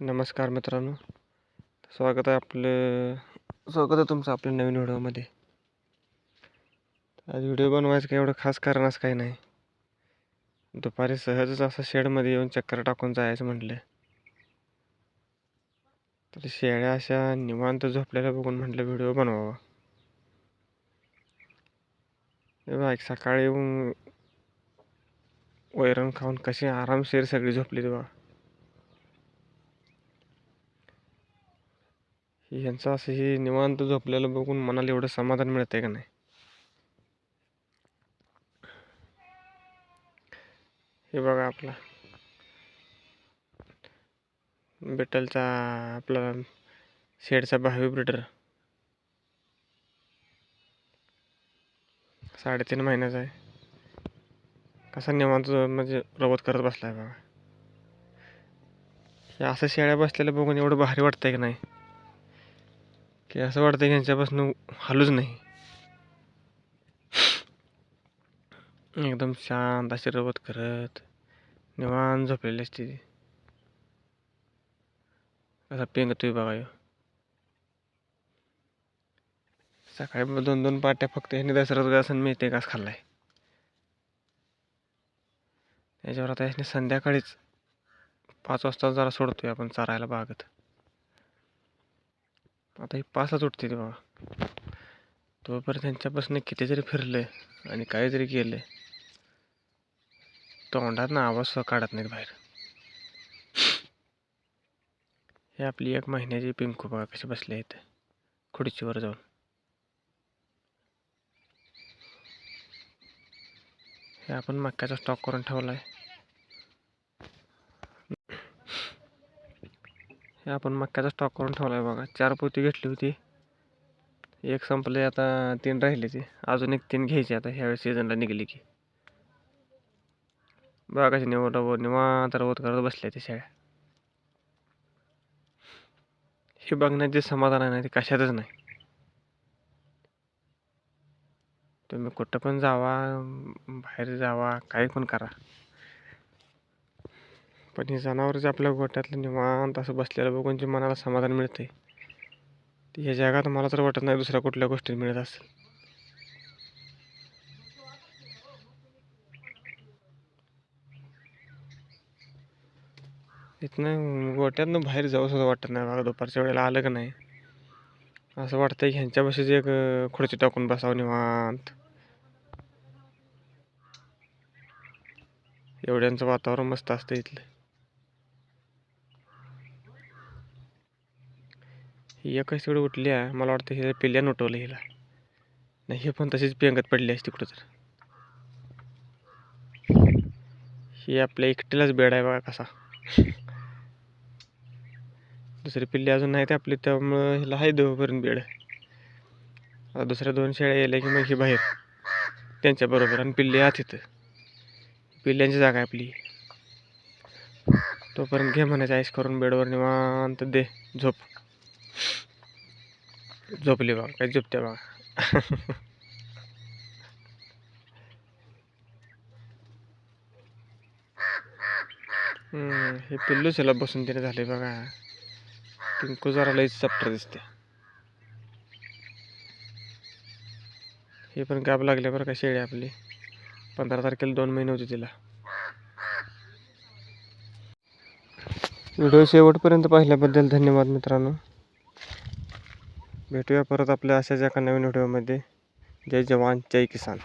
नमस्कार मित्रांनो. स्वागत आहे आपलं स्वागत आहे तुमचं आपल्या नवीन व्हिडिओमध्ये. आज व्हिडिओ बनवायचं काही एवढं खास कारण असं काही नाही. दुपारी सहजच असं शेडमध्ये येऊन चक्कर टाकून जायचं म्हटलं. तर शेळ्या अशा निवांत झोपलेल्या बघून म्हटलं व्हिडिओ बनवावा. हे एक सकाळी येऊन वैरण खाऊन कशी आरामशीर सगळी झोपली तेव्हा यांचं असं हे निवांत झोपलेलं बघून मनाला एवढं समाधान मिळतंय का नाही? हे बघा आपला. बेटलचा आपला शेडचा भावी ब्रिडर साडेतीन महिन्याचा आहे. कसा निवांत म्हणजे रवत करत बसलाय बघा. हे असं शेळ्या बसलेलं बघून एवढं भारी वाटतंय की नाही? की असं वाटतं की यांच्यापासून हलूच नाही. एकदम शांत अशी रवत करत निवान झोपलेली असते ती. पेंग तुम्ही बघा सकाळी दोन दोन पाट्या फक्त ह्याने दसरथ मी ते घास खाल्लाय. त्याच्यावर आता ह्याने संध्याकाळीच पाच वाजता जरा सोडतोय आपण चारायला बागत. आता ही पासच उठते ते बाबा. तोपर्यंत त्यांच्यापासून कितीतरी फिरले आणि काहीतरी केले. तोंडात ना आवाज सुद्धा काढत नाहीत बाहेर. हे आपली एक महिन्याची पिंकू बघा कशी बसले आहेत. खुर्चीवर जाऊन. हे आपण मक्याचा स्टॉक करून ठेवला आहे हे आपण मक्याचा स्टॉक करून ठेवला आहे बघा. चार पोती घेतली होती. एक संपले आता तीन राहिले ते. अजून एक तीन घ्यायचे आता. ह्यावेळेस सीझनला निघली की. बघा कशी निवड निवांत रवत करत बसल्या ते शेळ्या हे बघण्यात जे समाधान आहे ना ते कशातच नाही. तुम्ही कुठं पण जावा बाहेर जावा काही पण करा. पण हे जनावर जे आपल्या गोट्यातलं निवांत असं बसलेलं बघून जे मनाला समाधान मिळते ते ह्या जगात मला तर वाटत नाही दुसऱ्या कुठल्या गोष्टी मिळत असेल. इथनं गोट्यातनं बाहेर जाऊ सुद्धा वाटत नाही बघा दुपारच्या वेळेला आलं का नाही? असं वाटतंय की ह्यांच्यापाशीच एक खुर्ची टाकून बसावं निवांत. एवढ्यांचं वातावरण मस्त असतं इथलं ही एकच तिकडे उठली आहे मला वाटतं हे पिल्ल्यानं उठवलं हिला. नाही हे पण तशीच पेंगत पडली असती तिकडं तर ही आपल्या एकटीलाच बेड आहे बघा कसा. दुसरी पिल्ली अजून नाही ते आपली त्यामुळं हिला आहे देवपर्यंत बेड. आता दुसऱ्या दोन शेळ्या येल्या की मग ही बाहेर. त्यांच्याबरोबर आणि पिल्ली आत इथं. पिल्ल्यांची जागा आहे आपली. तोपर्यंत घे म्हणायचं आईस करून बेडवर निवांत दे झोप. झोपले बघा काय झोपते बघा. हे पिल्लू ह्याला बसून तिने झाले बघा. पिंकू जरा लईच चपटा दिसते. हे पण गाब लागले बरं का शेळी आपली. पंधरा तारखेला दोन महिने होते तिला. व्हिडिओ शेवटपर्यंत पाहिल्याबद्दल धन्यवाद मित्रांनो. भेटूया परत आपल्या अशाच एका नवीन व्हिडिओमध्ये. जय जवान जय किसान.